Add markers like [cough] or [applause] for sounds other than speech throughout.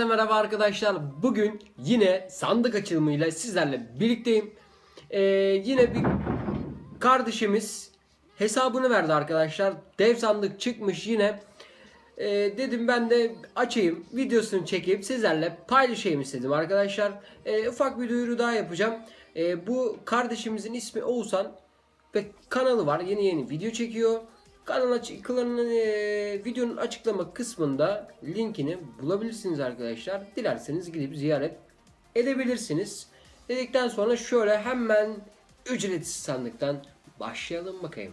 Herkese merhaba arkadaşlar. Bugün yine sandık açılımıyla sizlerle birlikteyim. Ee, yine bir kardeşimiz hesabını verdi arkadaşlar. Dev sandık çıkmış yine. Ee, dedim ben de açayım, videosunu çekip sizlerle paylaşayım istedim arkadaşlar. Ee, ufak bir duyuru daha yapacağım. Ee, bu kardeşimizin ismi Oğuzhan ve kanalı var. Yeni yeni video çekiyor. Kanal açıklarının e, videonun açıklama kısmında linkini bulabilirsiniz arkadaşlar. Dilerseniz gidip ziyaret edebilirsiniz. Dedikten sonra şöyle hemen ücretsiz sandıktan başlayalım bakayım.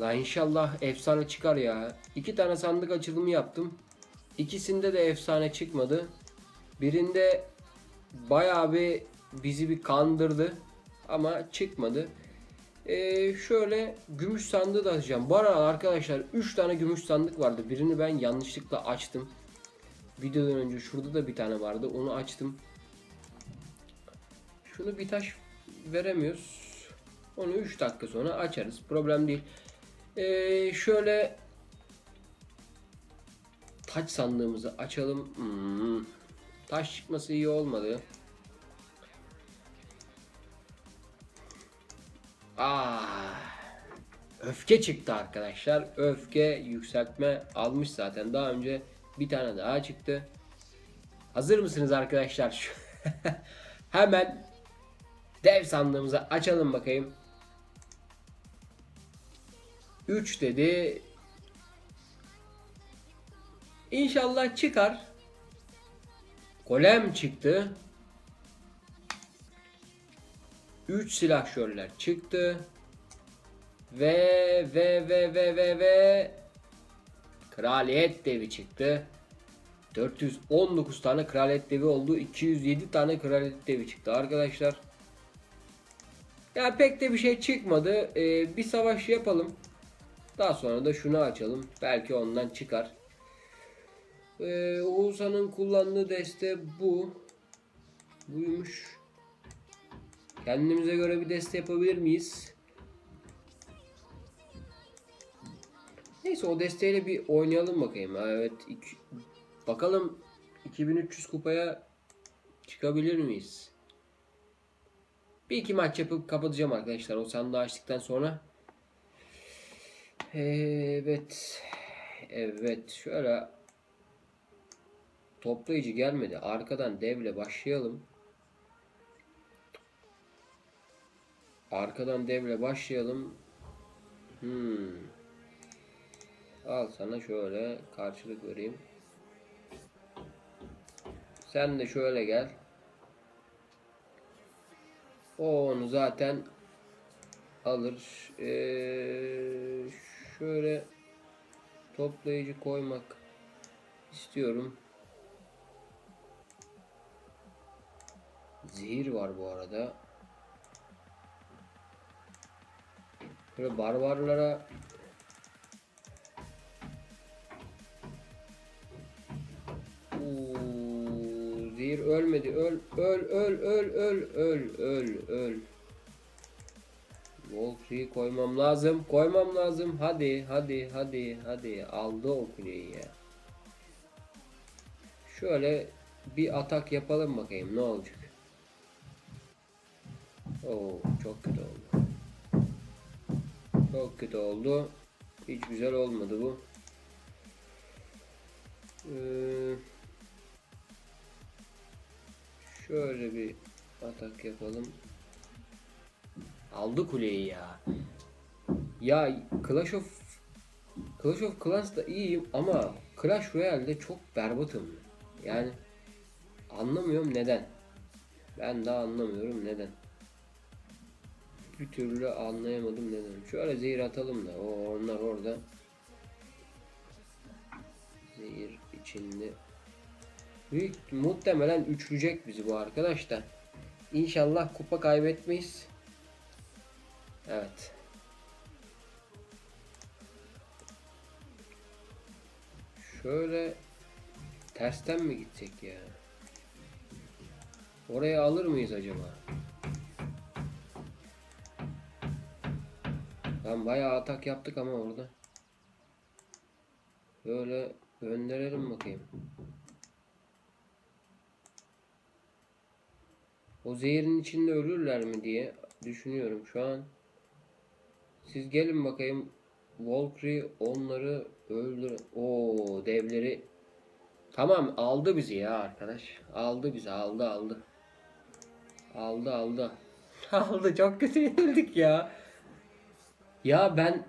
La inşallah efsane çıkar ya. İki tane sandık açılımı yaptım. İkisinde de efsane çıkmadı. Birinde bayağı bir bizi bir kandırdı ama çıkmadı. Ee, şöyle gümüş sandığı da açacağım. Bu arada arkadaşlar 3 tane gümüş sandık vardı. Birini ben yanlışlıkla açtım. Videodan önce şurada da bir tane vardı. Onu açtım. Şunu bir taş veremiyoruz. Onu 3 dakika sonra açarız. Problem değil. Ee, şöyle taç sandığımızı açalım. Hmm. Taş çıkması iyi olmadı. Ah. Öfke çıktı arkadaşlar. Öfke yükseltme almış zaten. Daha önce bir tane daha çıktı. Hazır mısınız arkadaşlar? [laughs] Hemen dev sandığımızı açalım bakayım. 3 dedi. İnşallah çıkar. Golem çıktı. 3 silahşörler çıktı. Ve ve ve ve ve ve Kraliyet devi çıktı. 419 tane kraliyet devi oldu. 207 tane kraliyet devi çıktı arkadaşlar. Ya pek de bir şey çıkmadı. Ee, bir savaş yapalım. Daha sonra da şunu açalım. Belki ondan çıkar. Ee, Oğuzhan'ın kullandığı deste bu. Buymuş. Kendimize göre bir deste yapabilir miyiz? Neyse o desteğiyle bir oynayalım bakayım. Ha, Evet. iki- bakalım 2300 kupaya çıkabilir miyiz? Bir iki maç yapıp kapatacağım arkadaşlar o sandığı açtıktan sonra. Evet. Evet. Şöyle toplayıcı gelmedi. Arkadan devle başlayalım. Arkadan devre başlayalım. Hmm. Al sana şöyle karşılık vereyim. Sen de şöyle gel. O onu zaten alır. Ee, şöyle toplayıcı koymak istiyorum. Zehir var bu arada. Böyle barbarlara zehir ölmedi. Öl, öl, öl, öl, öl, öl, öl, öl. Volkri'yi koymam lazım. Koymam lazım. Hadi, hadi, hadi, hadi. Aldı o kuleyi ya. Şöyle bir atak yapalım bakayım ne olacak. Oo, çok kötü oldu. Çok kötü oldu. Hiç güzel olmadı bu. Ee, şöyle bir atak yapalım. Aldı kuleyi ya. Ya Clash of Clash of Clans'da iyiyim ama Clash Royale'de çok berbatım. Yani anlamıyorum neden. Ben daha anlamıyorum neden bir türlü anlayamadım neden. Şöyle zehir atalım da o onlar orada. Zehir içinde. Büyük muhtemelen üçleyecek bizi bu arkadaş da. İnşallah kupa kaybetmeyiz. Evet. Şöyle tersten mi gitsek ya? Oraya alır mıyız acaba? Ben bayağı atak yaptık ama orada. Böyle Gönderelim bakayım. O zehirin içinde ölürler mi diye düşünüyorum şu an. Siz gelin bakayım. Valkyrie onları öldür. Oo devleri. Tamam aldı bizi ya arkadaş. Aldı bizi aldı aldı. Aldı aldı. [laughs] aldı çok kötü yenildik ya. Ya ben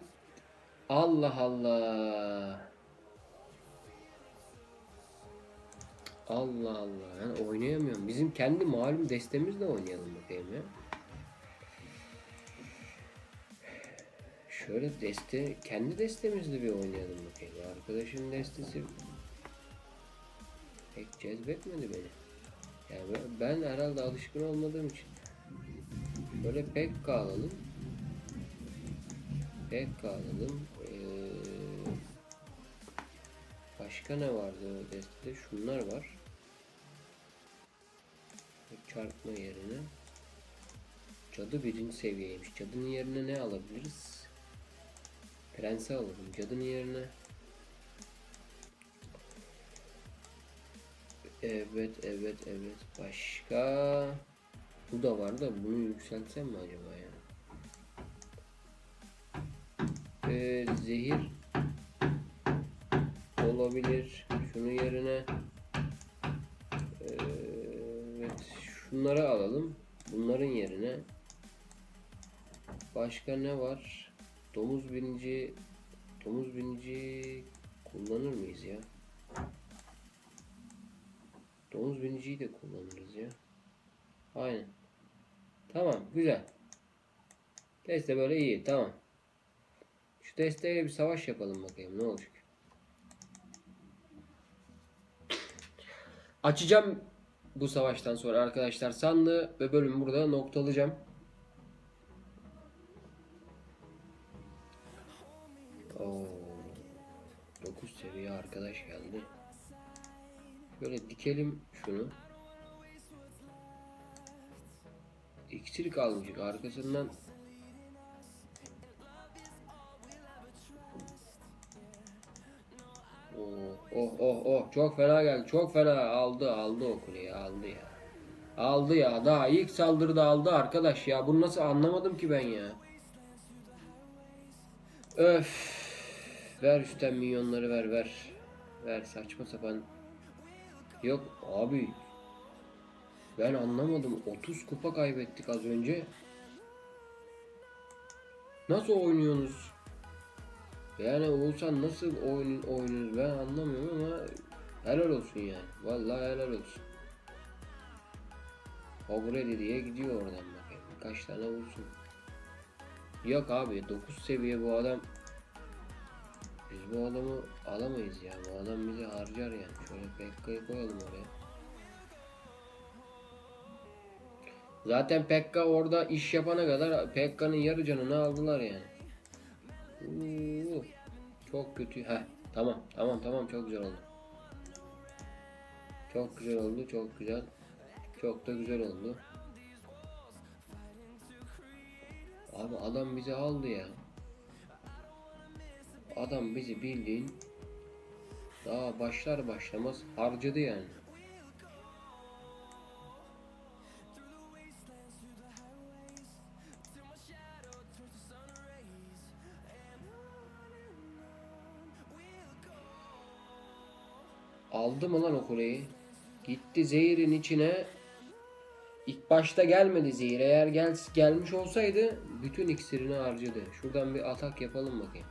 Allah Allah. Allah Allah. Yani oynayamıyorum. Bizim kendi malum destemizle oynayalım bakayım ya. Şöyle deste, kendi destemizle bir oynayalım bakayım. Arkadaşın destesi pek cezbetmedi beni. Yani ben, herhalde alışkın olmadığım için. Böyle Pekka alalım. Pekka alalım. Ee, başka ne vardı destede? Şunlar var. Çarpma yerine. Cadı birinci seviyeymiş. Cadının yerine ne alabiliriz? Prensi alalım. Cadının yerine. Evet, evet, evet. Başka. Bu da var da bunu yükseltsem mi acaba ya? Ee, zehir olabilir. Şunun yerine Ee, evet şunları alalım. Bunların yerine başka ne var? Domuz binici domuz binici kullanır mıyız ya? Domuz biniciyi de kullanırız ya. Aynen. Tamam güzel. Deste böyle iyi tamam. Desteğiyle bir savaş yapalım bakayım ne olacak. Açacağım bu savaştan sonra arkadaşlar sandığı ve bölümü burada noktalayacağım. Oo, 9 seviye arkadaş geldi. Şöyle dikelim şunu. İksir kalmış arkasından Oh oh oh çok fena geldi çok fena aldı aldı o kuleyi aldı ya. Aldı ya daha ilk saldırıda aldı arkadaş ya bunu nasıl anlamadım ki ben ya. Öf. Ver üstten milyonları ver ver. Ver saçma sapan. Yok abi. Ben anlamadım 30 kupa kaybettik az önce. Nasıl oynuyorsunuz? Yani Oğuzhan nasıl oyun oynuyoruz ben anlamıyorum ama helal olsun yani. Vallahi helal olsun. Obredi diye gidiyor oradan bakayım. Kaç tane vursun. Yok abi 9 seviye bu adam. Biz bu adamı alamayız ya. Bu adam bizi harcar yani. Şöyle Pekka'yı koyalım oraya. Zaten Pekka orada iş yapana kadar Pekka'nın yarı canını aldılar yani. Oo, çok kötü. Heh, tamam tamam tamam çok güzel oldu. Çok güzel oldu çok güzel. Çok da güzel oldu. Abi adam bizi aldı ya. Adam bizi bildiğin daha başlar başlamaz harcadı yani. Aldı mı lan o kuleyi? Gitti zehirin içine. İlk başta gelmedi zehir. Eğer gel, gelmiş olsaydı bütün iksirini harcadı. Şuradan bir atak yapalım bakayım.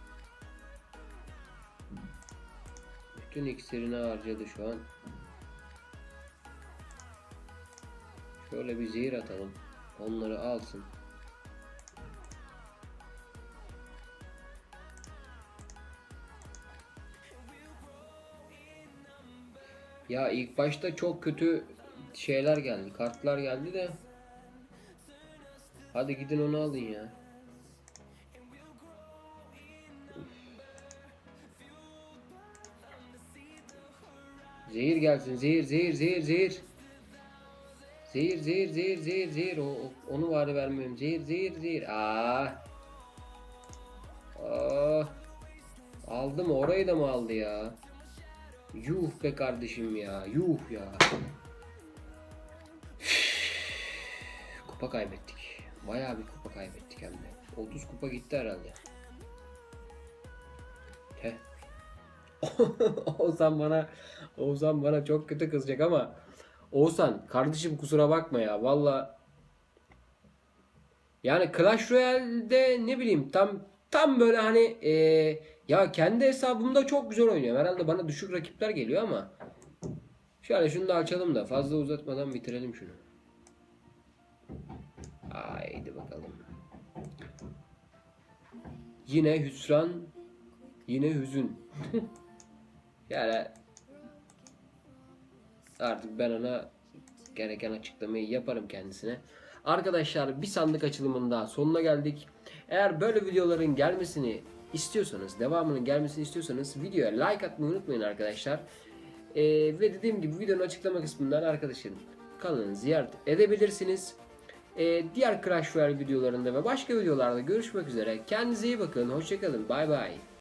Bütün iksirini harcadı şu an. Şöyle bir zehir atalım. Onları alsın. Ya ilk başta çok kötü şeyler geldi. Kartlar geldi de. Hadi gidin onu alın ya. Zehir gelsin. Zehir, zehir, zehir, zehir. Zehir, zehir, zehir, zehir, zehir. O, onu bari vermiyorum. Zehir, zehir, zehir. Aa. Aa. Aldı? Orayı da mı aldı ya? Yuh be kardeşim ya. Yuh ya. kupa kaybettik. Bayağı bir kupa kaybettik hem de. 30 kupa gitti herhalde. Heh. [laughs] Oğuzhan bana Oğuzhan bana çok kötü kızacak ama Oğuzhan kardeşim kusura bakma ya valla yani Clash Royale'de ne bileyim tam tam böyle hani eee, ya kendi hesabımda çok güzel oynuyorum. Herhalde bana düşük rakipler geliyor ama şöyle şunu da açalım da fazla uzatmadan bitirelim şunu. Haydi bakalım. Yine hüsran, yine hüzün. [laughs] yani artık ben ona gereken açıklamayı yaparım kendisine. Arkadaşlar bir sandık açılımının daha sonuna geldik. Eğer böyle videoların gelmesini istiyorsanız, devamının gelmesini istiyorsanız videoya like atmayı unutmayın arkadaşlar. Ee, ve dediğim gibi videonun açıklama kısmından arkadaşların kanalını ziyaret edebilirsiniz. Ee, diğer Crash Royale videolarında ve başka videolarda görüşmek üzere. Kendinize iyi bakın. Hoşçakalın. Bay bay.